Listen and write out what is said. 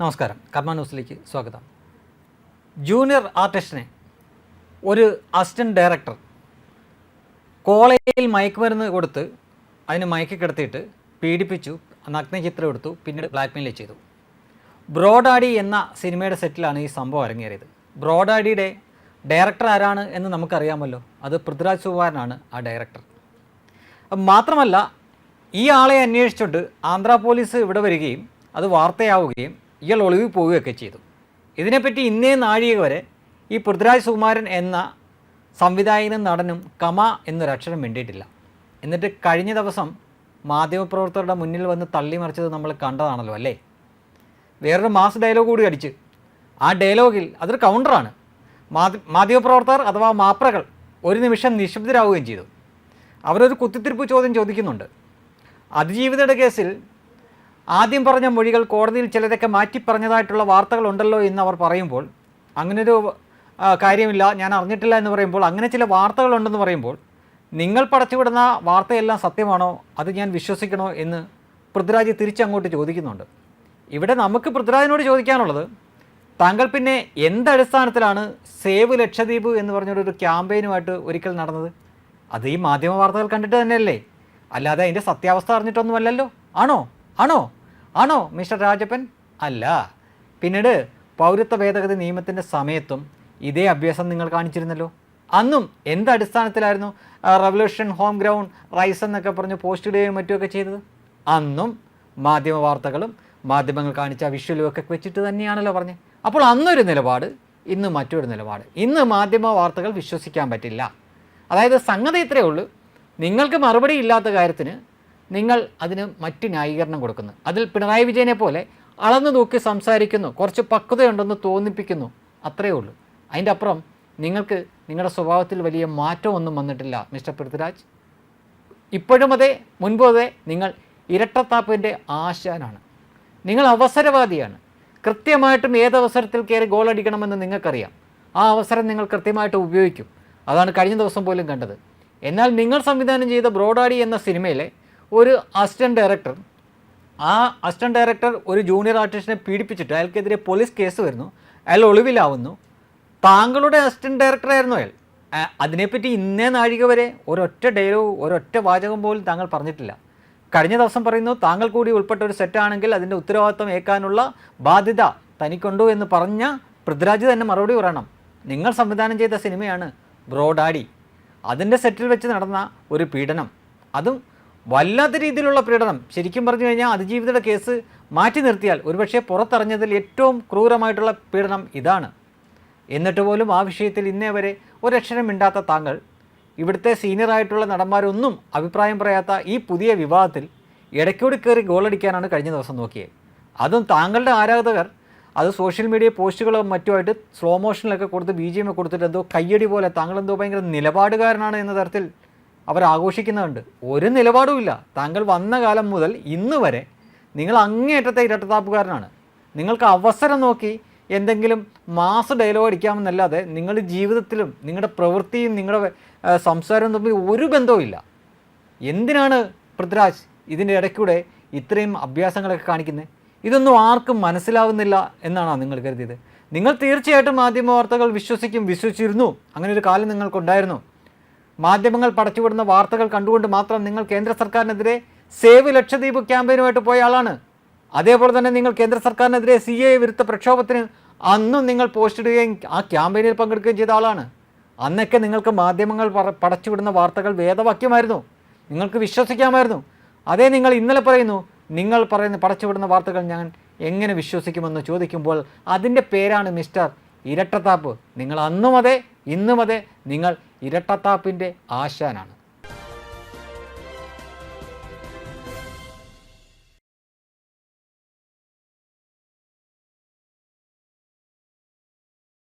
നമസ്കാരം. കർമ്മ ന്യൂസിലേക്ക് സ്വാഗതം. ജൂനിയർ ആർട്ടിസ്റ്റിനെ ഒരു അസിസ്റ്റന്റ് ഡയറക്ടർ കോളേജിൽ മയക്കുമരുന്ന് കൊടുത്ത് അതിന് മയക്കി കിടത്തിയിട്ട് പീഡിപ്പിച്ചു നഗ്ന നഗ്നചിത്രം എടുത്തു പിന്നീട് ബ്ലാക്ക്മെയിൽ ചെയ്തു. ബ്രോഡാഡി എന്ന സിനിമയുടെ സെറ്റിലാണ് ഈ സംഭവം അരങ്ങേറിയത്. ബ്രോഡാഡിയുടെ ഡയറക്ടർ ആരാണ് എന്ന് നമുക്കറിയാമല്ലോ. അത് പൃഥ്വിരാജ് സുകുമാരനാണ് ആ ഡയറക്ടർ. മാത്രമല്ല ഈ ആളെ അന്വേഷിച്ചുകൊണ്ട് ആന്ധ്രാ പോലീസ് ഇവിടെ വരികയും അത് വാർത്തയാവുകയും ഇയാൾ ഒളിവിൽ പോവുകയൊക്കെ ചെയ്തു. ഇതിനെപ്പറ്റി ഇന്നേ നാഴിക വരെ ഈ പൃഥ്വിരാജ് സുകുമാരൻ എന്ന സംവിധായകനും നടനും കമ എന്നൊരക്ഷരം വേണ്ടിയിട്ടില്ല എന്നിട്ട് കഴിഞ്ഞ ദിവസം മാധ്യമപ്രവർത്തകരുടെ മുന്നിൽ വന്ന് തള്ളിമറിച്ചത് നമ്മൾ കണ്ടതാണല്ലോ അല്ലേ? വേറൊരു മാസ് ഡയലോഗ് കൂടി അടിച്ച്. ആ ഡയലോഗിൽ അതൊരു കൗണ്ടറാണ് മാധ്യ മാധ്യമപ്രവർത്തകർ അഥവാ മാപ്രകൾ ഒരു നിമിഷം നിശബ്ദരാകുകയും ചെയ്തു. അവരൊരു കുത്തിത്തിരിപ്പ് ചോദ്യം ചോദിക്കുന്നുണ്ട്. അതിജീവിതയുടെ കേസിൽ ആദ്യം പറഞ്ഞ മൊഴികൾ കോടതിയിൽ ചിലതൊക്കെ മാറ്റി പറഞ്ഞതായിട്ടുള്ള വാർത്തകളുണ്ടല്ലോ എന്ന് അവർ പറയുമ്പോൾ അങ്ങനൊരു കാര്യമില്ല ഞാൻ അറിഞ്ഞിട്ടില്ല എന്ന് പറയുമ്പോൾ അങ്ങനെ ചില വാർത്തകളുണ്ടെന്ന് പറയുമ്പോൾ നിങ്ങൾ പടച്ചുവിടുന്ന വാർത്തയെല്ലാം സത്യമാണോ? അത് ഞാൻ വിശ്വസിക്കണോ എന്ന് പൃഥ്വിരാജ് തിരിച്ചങ്ങോട്ട് ചോദിക്കുന്നുണ്ട്. ഇവിടെ നമുക്ക് പൃഥ്വിരാജിനോട് ചോദിക്കാനുള്ളത് താങ്കൾ പിന്നെ എന്തടിസ്ഥാനത്തിലാണ് സേവ് ലക്ഷദ്വീപ് എന്ന് പറഞ്ഞൊരു ക്യാമ്പയിനുമായിട്ട് ഒരിക്കൽ നടന്നത്? അത് ഈ മാധ്യമ വാർത്തകൾ കണ്ടിട്ട് തന്നെയല്ലേ? അല്ലാതെ അതിന്റെ സത്യാവസ്ഥ അറിഞ്ഞിട്ടൊന്നുമല്ലല്ലോ. ആണോ? ആണോ? ആണോ മിസ്റ്റർ രാജപ്പൻ? അല്ല. പിന്നീട് പൗരത്വ ഭേദഗതി നിയമത്തിന്റെ സമയത്തും ഇതേ അഭ്യാസം നിങ്ങൾ കാണിച്ചിരുന്നല്ലോ. അന്നും എന്ത് അടിസ്ഥാനത്തിലായിരുന്നു റവല്യൂഷൻ ഹോം ഗ്രൗണ്ട് റൈസ് എന്നൊക്കെ പറഞ്ഞ് പോസ്റ്റ് ഇടുകയും മറ്റുമൊക്കെ ചെയ്തത്? അന്നും മാധ്യമ വാർത്തകളും മാധ്യമങ്ങൾ കാണിച്ച വിഷ്വലും ഒക്കെ വെച്ചിട്ട് തന്നെയാണല്ലോ പറഞ്ഞത് അപ്പോൾ അന്നൊരു നിലപാട് ഇന്ന് മറ്റൊരു നിലപാട്. ഇന്ന് മാധ്യമ വാർത്തകൾ വിശ്വസിക്കാൻ പറ്റില്ല. അതായത് സംഗതി ഇത്രയേ ഉള്ളൂ. നിങ്ങൾക്ക് മറുപടി ഇല്ലാത്ത കാര്യത്തിന് നിങ്ങൾ അതിന് മറ്റ് ന്യായീകരണം കൊടുക്കുന്നു. അതിൽ പിണറായി വിജയനെ പോലെ അളന്നു നോക്കി സംസാരിക്കുന്നു. കുറച്ച് പക്വതയുണ്ടെന്ന് തോന്നിപ്പിക്കുന്നു. അത്രയേ ഉള്ളൂ. അതിന്റെ അപ്പുറം നിങ്ങൾക്ക് നിങ്ങളുടെ സ്വഭാവത്തിൽ വലിയ മാറ്റമൊന്നും വന്നിട്ടില്ല മിസ്റ്റർ പൃഥ്വിരാജ്. ഇപ്പോഴും അതേ മുൻപ് അതേ നിങ്ങൾ ഇരട്ടത്താപ്പിന്റെ ആശാനാണ്. നിങ്ങൾ അവസരവാദിയാണ്. കൃത്യമായിട്ടും ഏത് അവസരത്തിൽ കയറി ഗോളടിക്കണമെന്ന് നിങ്ങൾക്കറിയാം. ആ അവസരം നിങ്ങൾ കൃത്യമായിട്ട് ഉപയോഗിക്കും. അതാണ് കഴിഞ്ഞ ദിവസം പോലും കണ്ടത്. എന്നാൽ നിങ്ങൾ സംവിധാനം ചെയ്ത ബ്രോഡാഡി എന്ന സിനിമയിലെ ഒരു അസിസ്റ്റന്റ് ഡയറക്ടർ ആ അസിസ്റ്റന്റ് ഡയറക്ടർ ഒരു ജൂനിയർ ആർട്ടിസ്റ്റിനെ പീഡിപ്പിച്ചിട്ട് അയാൾക്കെതിരെ പോലീസ് കേസ് വരുന്നു. അയാൾ ഒളിവിലാവുന്നു. താങ്കളുടെ അസിസ്റ്റന്റ് ഡയറക്ടറായിരുന്നു അയാൾ. അതിനെപ്പറ്റി ഇന്നേ നാഴിക വരെ ഒരൊറ്റ ഡയലോഗ് ഒരൊറ്റ വാചകം പോലും താങ്കൾ പറഞ്ഞിട്ടില്ല. കഴിഞ്ഞ ദിവസം പറയുന്നു താങ്കൾ കൂടി ഉൾപ്പെട്ട ഒരു സെറ്റാണെങ്കിൽ അതിന്റെ ഉത്തരവാദിത്വം ഏൽക്കാനുള്ള ബാധ്യത തനിക്കുണ്ടോ എന്ന് പറഞ്ഞ പൃഥ്വിരാജ് തന്നെ മറുപടി പറയണം. നിങ്ങൾ സംവിധാനം ചെയ്ത സിനിമയാണ് ബ്രോഡാഡി. അതിന്റെ സെറ്റിൽ വെച്ച് നടന്ന ഒരു പീഡനം. അതും വല്ലാത്ത രീതിയിലുള്ള പീഡനം. ശരിക്കും പറഞ്ഞു കഴിഞ്ഞാൽ അതിജീവിതയുടെ കേസ് മാറ്റി നിർത്തിയാൽ ഒരുപക്ഷെ പുറത്തറിഞ്ഞതിൽ ഏറ്റവും ക്രൂരമായിട്ടുള്ള പീഡനം ഇതാണ്. എന്നിട്ട് പോലും ആ വിഷയത്തിൽ ഇന്നേ വരെ ഒരക്ഷരം മിണ്ടാത്ത താങ്കൾ ഇവിടുത്തെ സീനിയറായിട്ടുള്ള നടന്മാരൊന്നും അഭിപ്രായം പറയാത്ത ഈ പുതിയ വിവാദത്തിൽ ഇടയ്ക്കൂടി കയറി ഗോളടിക്കാനാണ് കഴിഞ്ഞ ദിവസം നോക്കിയത് അതും താങ്കളുടെ ആരാധകർ അത് സോഷ്യൽ മീഡിയ പോസ്റ്റുകളും മറ്റുമായിട്ട് സ്ലോ മോഷനിലൊക്കെ കൊടുത്ത് ബി ജി എം കൊടുത്തിട്ട് എന്തോ കയ്യടി പോലെ താങ്കൾ എന്തോ ഭയങ്കര നിലപാടുകാരനാണ് എന്ന തരത്തിൽ അവർ ആഘോഷിക്കുന്നുണ്ട് ഒരു നിലപാടുമില്ല. താങ്കൾ വന്ന കാലം മുതൽ ഇന്ന് വരെ നിങ്ങൾ അങ്ങേയറ്റത്തെ ഇരട്ടത്താപ്പുകാരനാണ്. നിങ്ങൾക്ക് അവസരം നോക്കി എന്തെങ്കിലും മാസ് ഡയലോഗ് അടിക്കാമെന്നല്ലാതെ നിങ്ങളുടെ ജീവിതത്തിലും നിങ്ങളുടെ പ്രവൃത്തിയും നിങ്ങളുടെ സംസാരവും തമ്മിൽ ഒരു ബന്ധവുമില്ല. എന്തിനാണ് പൃഥ്വിരാജ് ഇതിന്റെ ഇടയ്ക്കൂടെ ഇത്രയും അഭ്യാസങ്ങളൊക്കെ കാണിക്കുന്നത് ഇതൊന്നും ആർക്കും മനസ്സിലാവുന്നില്ല എന്നാണോ നിങ്ങൾ കരുതിയത്. നിങ്ങൾ തീർച്ചയായിട്ടും മാധ്യമ വാർത്തകൾ വിശ്വസിക്കും വിശ്വസിച്ചിരുന്നു. അങ്ങനെ ഒരു കാലം നിങ്ങൾക്കുണ്ടായിരുന്നു. മാധ്യമങ്ങൾ പടച്ചുവിടുന്ന വാർത്തകൾ കണ്ടുകൊണ്ട് മാത്രം നിങ്ങൾ കേന്ദ്ര സർക്കാരിനെതിരെ സേവ് ലക്ഷദ്വീപ് ക്യാമ്പയിനുമായിട്ട് പോയ ആളാണ്. അതേപോലെ തന്നെ നിങ്ങൾ കേന്ദ്ര സർക്കാരിനെതിരെ സി എ വിരുദ്ധ പ്രക്ഷോഭത്തിന് അന്നും നിങ്ങൾ പോസ്റ്റ് ഇടുകയും ആ ക്യാമ്പയിനിൽ പങ്കെടുക്കുകയും ചെയ്ത ആളാണ്. അന്നൊക്കെ നിങ്ങൾക്ക് മാധ്യമങ്ങൾ പടച്ചുവിടുന്ന വാർത്തകൾ വേദവാക്യമായിരുന്നു. നിങ്ങൾക്ക് വിശ്വസിക്കാമായിരുന്നു. അതേ നിങ്ങൾ ഇന്നലെ പറയുന്നു നിങ്ങൾ പറയുന്ന പടച്ചുവിടുന്ന വാർത്തകൾ ഞാൻ എങ്ങനെ വിശ്വസിക്കുമെന്ന് ചോദിക്കുമ്പോൾ അതിന്റെ പേരാണ് മിസ്റ്റർ ഇരട്ടത്താപ്പ്. നിങ്ങൾ അന്നും അതെ ഇന്നും അതെ നിങ്ങൾ ഇരട്ടത്താപ്പിന്റെ ആശാനാണ്.